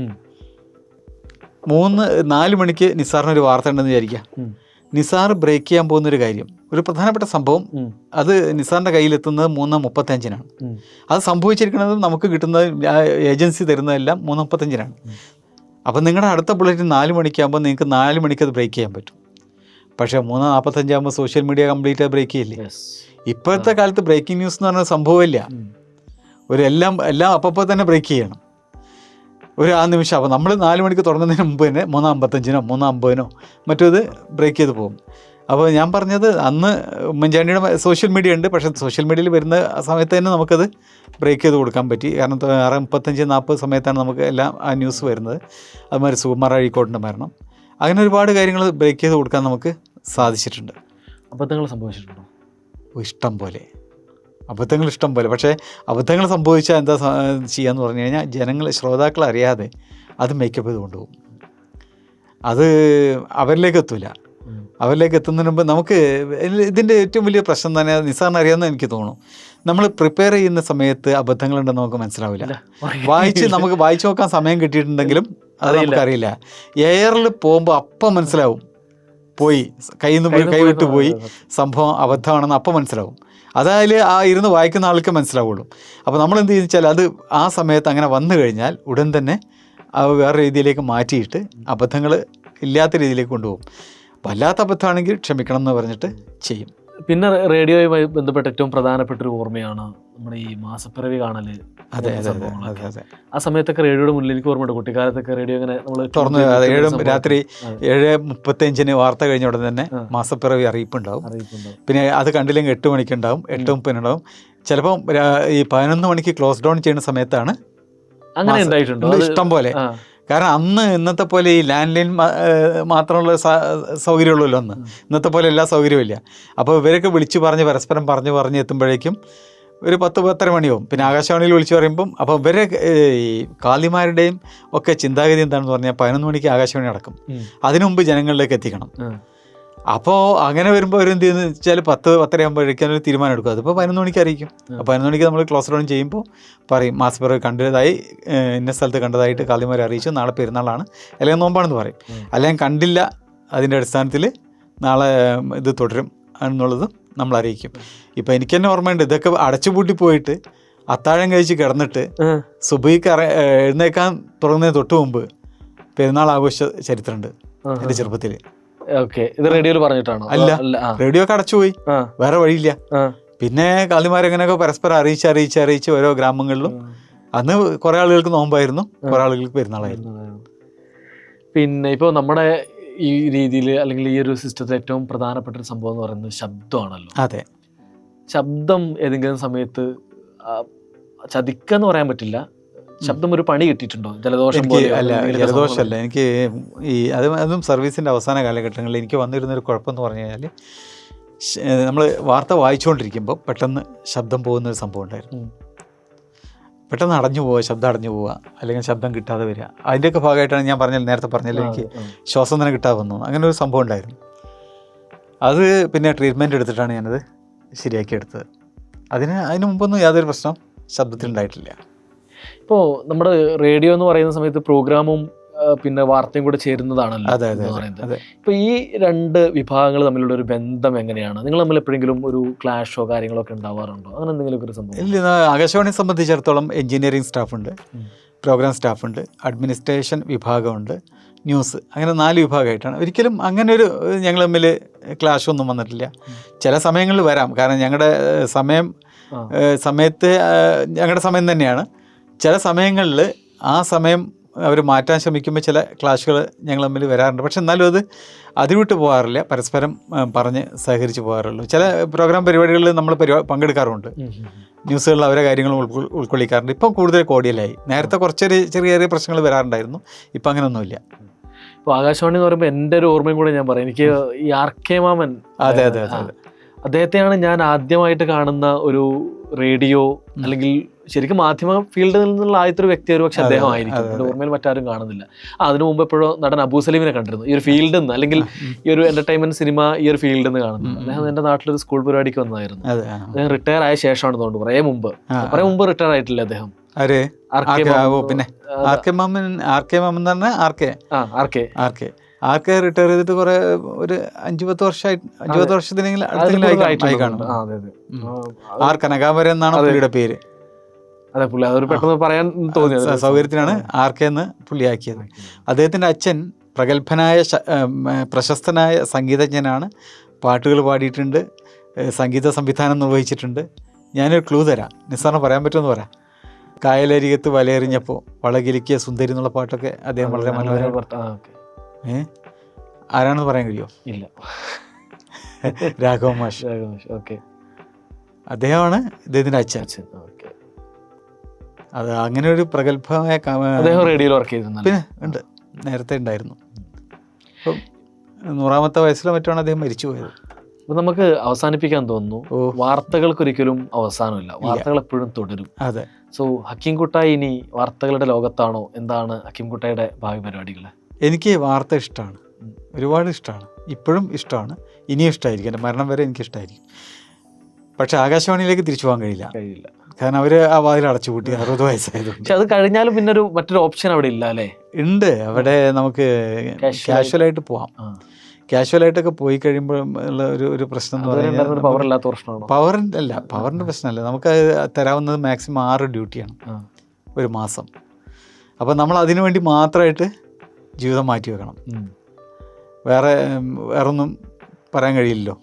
S1: മൂന്ന് നാല് മണിക്ക് നിസാറിനൊരു വാർത്ത ഉണ്ടെന്ന് വിചാരിക്കുക.
S2: ഉം.
S1: നിസാർ ബ്രേക്ക് ചെയ്യാൻ പോകുന്ന ഒരു കാര്യം. ഒരു പ്രധാനപ്പെട്ട സംഭവം. അത് നിസാറിന്റെ കയ്യിലെത്തുന്നത് മൂന്ന് മുപ്പത്തഞ്ചിനാണ്. അത് സംഭവിച്ചിരിക്കുന്നത് നമുക്ക് കിട്ടുന്ന ഏജൻസി തരുന്നതെല്ലാം മൂന്ന് മുപ്പത്തഞ്ചിനാണ്. അപ്പം നിങ്ങളുടെ അടുത്ത ബുള്ളറ്റ് നാല് മണിക്കാകുമ്പോൾ നിങ്ങൾക്ക് നാല് മണിക്ക് അത് ബ്രേക്ക് ചെയ്യാൻ പറ്റും. പക്ഷേ മൂന്ന് നാൽപ്പത്തഞ്ചാകുമ്പോൾ സോഷ്യൽ മീഡിയ കംപ്ലീറ്റ് ബ്രേക്ക് ചെയ്യില്ലേ? ഇപ്പോഴത്തെ കാലത്ത് ബ്രേക്കിംഗ് ന്യൂസ് എന്ന് പറഞ്ഞ സംഭവമില്ല. ഒരു എല്ലാം എല്ലാം അപ്പപ്പോൾ തന്നെ ബ്രേക്ക് ചെയ്യണം. ഒരു ആ നിമിഷം. അപ്പോൾ നമ്മൾ നാല് മണിക്ക് തുടങ്ങുന്നതിന് മുമ്പ് തന്നെ മൂന്നാം അമ്പത്തഞ്ചിനോ മൂന്നാം അമ്പതിനോ മറ്റേത് ബ്രേക്ക് ചെയ്ത് പോകും. അപ്പോൾ ഞാൻ പറഞ്ഞത് അന്ന് ഉമ്മൻചാണ്ടിയുടെ സോഷ്യൽ മീഡിയ ഉണ്ട്. പക്ഷേ സോഷ്യൽ മീഡിയയിൽ വരുന്ന സമയത്ത് തന്നെ നമുക്കത് ബ്രേക്ക് ചെയ്ത് കൊടുക്കാൻ പറ്റി. കാരണം ആറ് മുപ്പത്തഞ്ച് നാൽപ്പത് സമയത്താണ് നമുക്ക് എല്ലാം ആ ന്യൂസ് വരുന്നത്. അതുമാതിരി സുകുമാർ അഴീക്കോട്ടിന്റെ മരണം. അങ്ങനെ ഒരുപാട് കാര്യങ്ങൾ ബ്രേക്ക് ചെയ്ത് കൊടുക്കാൻ നമുക്ക് സാധിച്ചിട്ടുണ്ട്.
S2: അബദ്ധങ്ങൾ സംഭവിച്ചിട്ടുണ്ടോ?
S1: ഇഷ്ടം പോലെ. അബദ്ധങ്ങൾ ഇഷ്ടം പോലെ. പക്ഷേ അബദ്ധങ്ങൾ സംഭവിച്ചാൽ എന്താ ചെയ്യാന്ന് പറഞ്ഞു കഴിഞ്ഞാൽ ജനങ്ങൾ ശ്രോതാക്കൾ അറിയാതെ അത് മേക്കപ്പ് ചെയ്ത് കൊണ്ടുപോകും. അത് അവരിലേക്ക് എത്തൂല. അവരിലേക്ക് എത്തുന്നതിന് മുമ്പ് നമുക്ക് ഇതിന്റെ ഏറ്റവും വലിയ പ്രശ്നം തന്നെ നിസാറിന് അറിയാമെന്ന് എനിക്ക് തോന്നുന്നു. നമ്മൾ പ്രിപ്പയർ ചെയ്യുന്ന സമയത്ത് അബദ്ധങ്ങളുണ്ടെന്ന് നമുക്ക് മനസ്സിലാവില്ല. വായിച്ച് നമുക്ക് വായിച്ചു നോക്കാൻ സമയം കിട്ടിയിട്ടുണ്ടെങ്കിലും അത്. നമുക്കറിയില്ല. എയറിൽ പോകുമ്പോൾ അപ്പം മനസ്സിലാവും. പോയി. കയ്യിൽ നിന്ന് പോയി. കൈവിട്ട് പോയി. സംഭവം അബദ്ധമാണെന്ന് അപ്പം മനസ്സിലാവും. അതായത് ആ ഇരുന്ന് വായിക്കുന്ന ആൾക്ക് മനസ്സിലാവുള്ളൂ. അപ്പോൾ നമ്മൾ എന്ത് ചെയ്യുന്ന വെച്ചാൽ അത് ആ സമയത്ത് അങ്ങനെ വന്നു കഴിഞ്ഞാൽ ഉടൻ തന്നെ വേറെ രീതിയിലേക്ക് മാറ്റിയിട്ട് അബദ്ധങ്ങൾ ഇല്ലാത്ത രീതിയിലേക്ക് കൊണ്ടുപോകും. വല്ലാത്ത അബദ്ധമാണെങ്കിൽ ക്ഷമിക്കണം എന്ന് പറഞ്ഞിട്ട് ചെയ്യും.
S2: പിന്നെ റേഡിയോയുമായി ബന്ധപ്പെട്ട ഏറ്റവും പ്രധാനപ്പെട്ട ഒരു ഓർമ്മയാണ് നമ്മുടെ ഈ മാസപ്പിറവി കാണൽ
S1: അതെ അതെ അതെ
S2: ആ സമയത്തൊക്കെ റേഡിയോയുടെ മുന്നിൽ എനിക്ക് ഓർമ്മയുണ്ട്. കുട്ടിക്കാലത്തൊക്കെ റേഡിയോ ഇങ്ങനെ നമ്മൾ
S1: തുറന്ന് ഏഴ് രാത്രി. ഏഴ് മുപ്പത്തഞ്ചിന് വാർത്ത കഴിഞ്ഞ ഉടനെ തന്നെ. മാസപ്പിറവി അറിയിപ്പുണ്ടാവും.
S2: അറിയിപ്പുണ്ടോ
S1: പിന്നെ അത് കണ്ടില്ലെങ്കിൽ എട്ട് മണിക്ക് ഉണ്ടാവും എട്ട് മുപ്പതിനുണ്ടാവും ചിലപ്പം ഈ പതിനൊന്ന് മണിക്ക് ക്ലോസ് ഡൗൺ ചെയ്യുന്ന സമയത്താണ്
S2: അങ്ങനെ ഉണ്ടായിട്ടുണ്ടോ?
S1: ഇഷ്ടം പോലെ. കാരണം അന്ന് ഇന്നത്തെ പോലെ ഈ ലാൻഡ് ലൈൻ മാത്രമുള്ള സൗകര്യമുള്ളല്ലോ അന്ന്. ഇന്നത്തെ പോലെ എല്ലാ സൗകര്യവും ഇല്ല. അപ്പോൾ ഇവരൊക്കെ വിളിച്ചു പറഞ്ഞ് പരസ്പരം പറഞ്ഞ് പറഞ്ഞ് എത്തുമ്പോഴേക്കും ഒരു പത്ത് പത്തര മണിയാവും. പിന്നെ ആകാശവാണിയിൽ വിളിച്ച് പറയുമ്പം അപ്പോൾ ഇവരെ ഈ കാലിമാരുടെയും ഒക്കെ ചിന്താഗതി എന്താണെന്ന് പറഞ്ഞാൽ പതിനൊന്ന് മണിക്ക് ആകാശവാണി അടക്കും.
S2: അതിനുമുമ്പ്
S1: അതിനു ജനങ്ങളിലേക്ക് എത്തിക്കണം. അപ്പോൾ അങ്ങനെ വരുമ്പോൾ അവരെന്ത് ചെയ്യുന്നത് വെച്ചാൽ പത്ത് പത്തര ആകുമ്പോഴേക്കും ഒരു തീരുമാനം എടുക്കും. അതിപ്പോൾ പതിനൊന്ന് മണിക്ക് അറിയിക്കും. അപ്പോൾ പതിനൊന്ന് മണിക്ക് നമ്മൾ ക്ലോസ് ഡൗൺ ചെയ്യുമ്പോൾ പറയും മാസപ്പിറവ് കണ്ടതായി ഇന്ന സ്ഥലത്ത് കണ്ടതായിട്ട് കാലിമാരെ അറിയിച്ചു നാളെ പെരുന്നാളാണ്. അല്ലെങ്കിൽ നോമ്പാണെന്ന് പറയും. അല്ലെങ്കിൽ കണ്ടില്ല അതിന്റെ അടിസ്ഥാനത്തിൽ നാളെ ഇത് തുടരും എന്നുള്ളത് നമ്മൾ അറിയിക്കും. ഇപ്പം എനിക്ക് തന്നെ ഓർമ്മയുണ്ട് ഇതൊക്കെ അടച്ചുപൂട്ടി പോയിട്ട് അത്താഴം കഴിച്ച് കിടന്നിട്ട്. സുബൈക്ക് അറ എഴുന്നേക്കാൻ തുടങ്ങുന്നതിന് തൊട്ട് മുമ്പ് പെരുന്നാൾ ആഘോഷ ചരിത്രമുണ്ട് എന്റെ ചെറുപ്പത്തിൽ
S2: ഓക്കെ. ഇത് റേഡിയോയിൽ പറഞ്ഞിട്ടാണോ?
S1: അല്ല. റേഡിയോ ഒക്കെ അടച്ചുപോയി വേറെ വഴിയില്ല. പിന്നെ കാലിമാരെങ്ങനെയൊക്കെ പരസ്പരം അറിയിച്ച് അറിയിച്ച് അറിയിച്ച് ഓരോ ഗ്രാമങ്ങളിലും. അന്ന് കുറെ ആളുകൾക്ക് നോമ്പായിരുന്നു. കുറെ ആളുകൾക്ക് പെരുന്നാളായിരുന്നു.
S2: പിന്നെ ഇപ്പോൾ നമ്മുടെ ഈ രീതിയിൽ അല്ലെങ്കിൽ ഈ ഒരു സിസ്റ്റത്തിൽ ഏറ്റവും പ്രധാനപ്പെട്ട ഒരു സംഭവം എന്ന് പറയുന്നത് ശബ്ദമാണല്ലോ.
S1: അതെ.
S2: ശബ്ദം ഏതെങ്കിലും സമയത്ത് ആ, ചതിക്കെന്ന് പറയാൻ പറ്റില്ല. ശബ്ദം ഒരു പണി കിട്ടിയിട്ടുണ്ടോ? ജലദോഷം
S1: അല്ല ജലദോഷമല്ല എനിക്ക് ഈ അത് അതും സർവീസിന്റെ അവസാന കാലഘട്ടങ്ങളിൽ എനിക്ക് വന്നിരുന്നൊരു കുഴപ്പമെന്ന് പറഞ്ഞു കഴിഞ്ഞാൽ നമ്മൾ വാർത്ത വായിച്ചുകൊണ്ടിരിക്കുമ്പോൾ പെട്ടെന്ന് ശബ്ദം പോകുന്നൊരു സംഭവം ഉണ്ടായിരുന്നു. പെട്ടെന്ന് അടഞ്ഞു പോവുക ശബ്ദം അടഞ്ഞു പോവുക അല്ലെങ്കിൽ ശബ്ദം കിട്ടാതെ വരിക. അതിന്റെയൊക്കെ ഭാഗമായിട്ടാണ് ഞാൻ പറഞ്ഞത് നേരത്തെ പറഞ്ഞല്ലോ എനിക്ക് ശ്വാസം തന്നെ കിട്ടാതെ വന്നു. അങ്ങനെ ഒരു സംഭവം ഉണ്ടായിരുന്നു. അത് പിന്നെ ട്രീറ്റ്മെന്റ് എടുത്തിട്ടാണ് ഞാനത് ശരിയാക്കി എടുത്തത് അതിന് അതിന് മുമ്പൊന്നും യാതൊരു പ്രശ്നം ശബ്ദത്തിൽ ഉണ്ടായിട്ടില്ല.
S2: ഇപ്പോൾ നമ്മുടെ റേഡിയോ എന്ന് പറയുന്ന സമയത്ത് പ്രോഗ്രാമും പിന്നെ വാർത്തയും കൂടെ ചേരുന്നതാണല്ലോ
S1: അതെ അതെ
S2: എന്ന് പറയുന്നത്. ഇപ്പൊ ഈ രണ്ട് വിഭാഗങ്ങൾ തമ്മിലുള്ള ഒരു ബന്ധം എങ്ങനെയാണ്? നിങ്ങൾ തമ്മിൽ എപ്പോഴെങ്കിലും ഒരു ക്ലാഷോ കാര്യങ്ങളോ ഒക്കെ ഉണ്ടാവാറുണ്ടോ? അങ്ങനെ എന്തെങ്കിലും ഒരു സംഭവം
S1: ഇല്ല ആകാശവാണിയെ സംബന്ധിച്ചിടത്തോളം എഞ്ചിനീയറിംഗ് സ്റ്റാഫുണ്ട്
S2: ഉണ്ട്
S1: പ്രോഗ്രാം സ്റ്റാഫുണ്ട് അഡ്മിനിസ്ട്രേഷൻ വിഭാഗമുണ്ട് ന്യൂസ് അങ്ങനെ നാല് വിഭാഗമായിട്ടാണ്. ഒരിക്കലും അങ്ങനെ ഒരു ഞങ്ങൾ തമ്മിൽ ക്ലാഷ് ഒന്നും വന്നിട്ടില്ല ചില സമയങ്ങളിൽ വരാം. കാരണം ഞങ്ങളുടെ സമയം. സമയത്ത് ഞങ്ങളുടെ സമയം തന്നെയാണ്. ചില സമയങ്ങളിൽ ആ സമയം അവർ മാറ്റാൻ ശ്രമിക്കുമ്പോൾ ചില ക്ലാഷുകൾ ഞങ്ങൾ തമ്മിൽ വരാറുണ്ട്. പക്ഷെ എന്നാലും അത് അതിവിട്ട് പോകാറില്ല. പരസ്പരം പറഞ്ഞ് സഹകരിച്ച് പോകാറുള്ളൂ. ചില പ്രോഗ്രാം പരിപാടികളിൽ നമ്മൾ പരിപാടി പങ്കെടുക്കാറുമുണ്ട്. ന്യൂസുകളിൽ അവരെ കാര്യങ്ങൾ ഉൾക്കൊ- ഉൾക്കൊള്ളിക്കാറുണ്ട്. ഇപ്പം കൂടുതൽ കോടിയലായി നേരത്തെ കുറച്ചൊരു ചെറിയ ചെറിയ പ്രശ്നങ്ങൾ വരാറുണ്ടായിരുന്നു. ഇപ്പം അങ്ങനെയൊന്നുമില്ല.
S2: ഇപ്പോൾ ആകാശവാണി എന്ന് പറയുമ്പോൾ എന്റെ ഒരു ഓർമ്മയും കൂടെ ഞാൻ പറയാം. എനിക്ക് ഈ ആർ കെ മാമൻ
S1: അതെ അതെ അതെ
S2: അദ്ദേഹത്തെയാണ് ഞാൻ ആദ്യമായിട്ട് കാണുന്ന ഒരു റേഡിയോ അല്ലെങ്കിൽ ശരിക്കും മാധ്യമ ഫീൽഡിൽ നിന്നുള്ള ആദ്യത്തെ ഒരു വ്യക്തി ഒരു പക്ഷെ
S1: അദ്ദേഹമായിരിക്കും
S2: അദ്ദേഹം ആയിരിക്കും. എന്റെ ഓർമ്മയിൽ മറ്റാരും കാണുന്നില്ല. അതിനു മുമ്പ് എപ്പോഴോ നടൻ അബൂ സലീമിനെ കണ്ടിരുന്നു. ഈ ഒരു ഫീൽഡിൽ നിന്ന് അല്ലെങ്കിൽ ഈ ഒരു എന്റർടൈൻമെന്റ് സിനിമ ഈ ഒരു ഫീൽഡിൽ നിന്ന് കാണുന്നു അദ്ദേഹം എന്റെ നാട്ടിലൊരു സ്കൂൾ പരിപാടിക്ക് വന്നതായിരുന്നു അദ്ദേഹം റിട്ടയർ ആയ ശേഷമാണ് തോന്നുന്നു കുറേ മുമ്പ്. കുറെ മുമ്പ് റിട്ടയർ ആയിട്ടില്ല അദ്ദേഹം. R K
S1: R K-
S2: Mammen.
S1: ഓ, പിന്നെ R K Mammen R K Mammen എന്ന് പറഞ്ഞാൽ ആർ കെ.
S2: ആ R K.
S1: R K. R K retire ചെയ്തിട്ട് കുറെ ഒരു അഞ്ചു പത്ത് വർഷമായിട്ട് അഞ്ചു പത്ത് വർഷത്തിനെങ്കിലും അടുത്തെങ്കിലും
S2: അതിന്
S1: ആയി കാണും- ആർ കനകാമരൻ എന്നാണ് പുള്ളിയുടെ പേര്.
S2: അതെ പുള്ളി അതൊരു പെട്ടെന്ന് പറയാൻ തോന്നിയത്
S1: സൗകര്യത്തിനാണ് ആർ കെ എന്ന് പുള്ളിയാക്കിയത്. അദ്ദേഹത്തിന്റെ അച്ഛൻ പ്രഗത്ഭനായ പ്രശസ്തനായ സംഗീതജ്ഞനാണ്. പാട്ടുകൾ പാടിയിട്ടുണ്ട്. സംഗീത സംവിധാനം നിർവഹിച്ചിട്ടുണ്ട്. ഞാനൊരു ക്ലൂ തരാം. നിസ്സാറിന് പറയാൻ പറ്റുമെന്ന് പറയാം. കായലരികത്ത് വലയെറിഞ്ഞപ്പോൾ വളകിലിക്കിയ സുന്ദരി എന്നുള്ള പാട്ടൊക്കെ അദ്ദേഹം വളരെ
S2: മനോഹരമാണ്.
S1: ഏ? ആരാണെന്ന് പറയാൻ കഴിയുമോ
S2: ഇല്ല.
S1: രാഘവ മാഷ്.
S2: ഓക്കെ.
S1: അദ്ദേഹമാണ് ഇദ്ദേഹത്തിന്റെ അച്ഛൻ
S2: ഓക്കെ.
S1: അത് അങ്ങനെ ഒരു പ്രഗത്ഭമായ
S2: അദ്ദേഹം റേഡിയോയിൽ വർക്ക് ചെയ്തിരുന്നു
S1: പിന്നെ ഉണ്ട്. നേരത്തെ ഉണ്ടായിരുന്നു. അപ്പം നൂറാമത്തെ വയസ്സിലോ മറ്റാണ് അദ്ദേഹം മരിച്ചു പോയത്.
S2: അപ്പൊ നമുക്ക് അവസാനിപ്പിക്കാൻ തോന്നുന്നു. വാർത്തകൾക്കൊരിക്കലും അവസാനമില്ല. വാർത്തകൾ എപ്പോഴും തുടരും.
S1: അതെ.
S2: സോ ഹക്കീം കുട്ടായി ഇനി വാർത്തകളുടെ ലോകത്താണോ? എന്താണ് ഹക്കീം കുട്ടായുടെ ഭാവി പരിപാടികൾ?
S1: എനിക്ക് വാർത്ത ഇഷ്ടമാണ് ഒരുപാട് ഇഷ്ടമാണ് ഇപ്പോഴും ഇഷ്ടമാണ് ഇനിയും ഇഷ്ടമായിരിക്കും എന്റെ മരണം വരെ എനിക്ക് ഇഷ്ടമായിരിക്കും പക്ഷെ ആകാശവാണിയിലേക്ക് തിരിച്ചു പോകാൻ കഴിയില്ല.
S2: കഴിയില്ല.
S1: കാരണം അവർ ആ വാതിൽ അടച്ചു കൂട്ടി അറുപത് വയസ്സായത്
S2: പക്ഷെ അത് കഴിഞ്ഞാലും പിന്നെ ഒരു മറ്റൊരു ഓപ്ഷൻ അവിടെ ഇല്ല അല്ലേ?
S1: ഉണ്ട്. അവിടെ നമുക്ക് കാഷ്വലായിട്ട് പോവാം. കാഷ്വലായിട്ടൊക്കെ പോയി കഴിയുമ്പോൾ ഉള്ള ഒരു ഒരു പ്രശ്നം എന്ന്
S2: പറയുന്നത് പവർ ഇല്ലാത്ത പ്രശ്നമാണോ?
S1: പവറിന്റെ അല്ല പവറിന്റെ പ്രശ്നമല്ല. നമുക്ക് തരാവുന്നത് മാക്സിമം ആറ് ഡ്യൂട്ടിയാണ് ഒരു മാസം. അപ്പോൾ നമ്മൾ അതിനു വേണ്ടി മാത്രമായിട്ട് ജീവിതം മാറ്റി വെക്കണം. വേറെ വേറൊന്നും പറയാൻ കഴിയില്ലല്ലോ.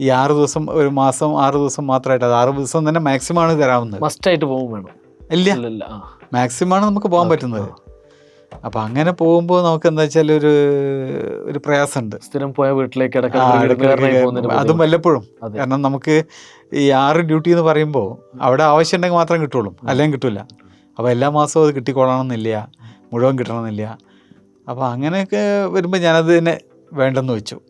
S1: ഈ ആറ് ദിവസം ഒരു മാസം ആറ് ദിവസം മാത്രമായിട്ട് അത് ആറ് ദിവസം തന്നെ മാക്സിമം ആണ് തരാവുന്നത്.
S2: മസ്റ്റ് ആയിട്ട് പോകും വേണം.
S1: ഇല്ല.
S2: ഇല്ല
S1: മാക്സിമം ആണ് നമുക്ക് പോകാൻ പറ്റുന്നത്. അപ്പം അങ്ങനെ പോകുമ്പോൾ നമുക്ക് എന്താ വെച്ചാൽ ഒരു ഒരു പ്രയാസമുണ്ട്.
S2: സ്ഥിരം പോയ വീട്ടിലേക്ക്
S1: അതും. വല്ലപ്പോഴും. കാരണം നമുക്ക് ഈ ആറ് ഡ്യൂട്ടി എന്ന് പറയുമ്പോൾ അവിടെ ആവശ്യം ഉണ്ടെങ്കിൽ മാത്രം കിട്ടുള്ളൂ. അല്ലെങ്കിൽ കിട്ടില്ല അപ്പോൾ എല്ലാ മാസവും അത് കിട്ടിക്കൊള്ളണമെന്നില്ല. മുഴുവൻ കിട്ടണമെന്നില്ല. അപ്പോൾ അങ്ങനെയൊക്കെ വരുമ്പോൾ ഞാനത് തന്നെ വേണ്ടെന്ന് വെച്ചു.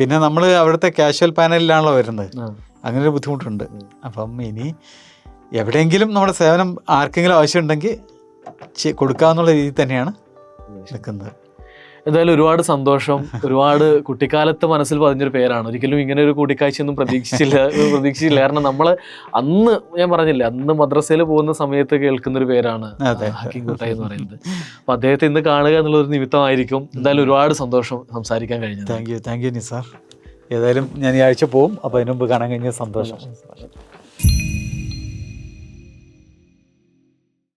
S1: പിന്നെ നമ്മൾ അവിടുത്തെ കാഷ്വൽ പാനലിലാണല്ലോ വരുന്നത്.
S2: അങ്ങനൊരു
S1: അങ്ങനെ ഒരു ബുദ്ധിമുട്ടുണ്ട് അപ്പം ഇനി എവിടെയെങ്കിലും നമ്മുടെ സേവനം ആർക്കെങ്കിലും ആവശ്യമുണ്ടെങ്കിൽ കൊടുക്കാമെന്നുള്ള രീതിയിൽ തന്നെയാണ് നിൽക്കുന്നത്.
S2: എന്തായാലും ഒരുപാട് സന്തോഷം. ഒരുപാട് കുട്ടിക്കാലത്ത് മനസ്സിൽ പതിഞ്ഞൊരു പേരാണ്. ഒരിക്കലും ഇങ്ങനെ ഒരു കൂടിക്കാഴ്ചയൊന്നും പ്രതീക്ഷിച്ചില്ല പ്രതീക്ഷിച്ചില്ല. കാരണം നമ്മൾ അന്ന് ഞാൻ പറഞ്ഞില്ലേ അന്ന് മദ്രസയിൽ പോകുന്ന സമയത്ത് കേൾക്കുന്ന ഒരു പേരാണ്
S1: ഹാക്കിംഗ്
S2: ഹക്കിം കുട്ടായി എന്ന് പറയുന്നത്. അപ്പൊ അദ്ദേഹത്തെ ഇന്ന് കാണുക എന്നുള്ള ഒരു നിമിത്തമായിരിക്കും. എന്തായാലും ഒരുപാട് സന്തോഷം സംസാരിക്കാൻ കഴിഞ്ഞു
S1: thank you thank you Nisar. ഏതായാലും ഞാൻ ഈ ആഴ്ച പോവും. അപ്പോൾ അതിനുമ്പ് കാണാൻ കഴിഞ്ഞ സന്തോഷം.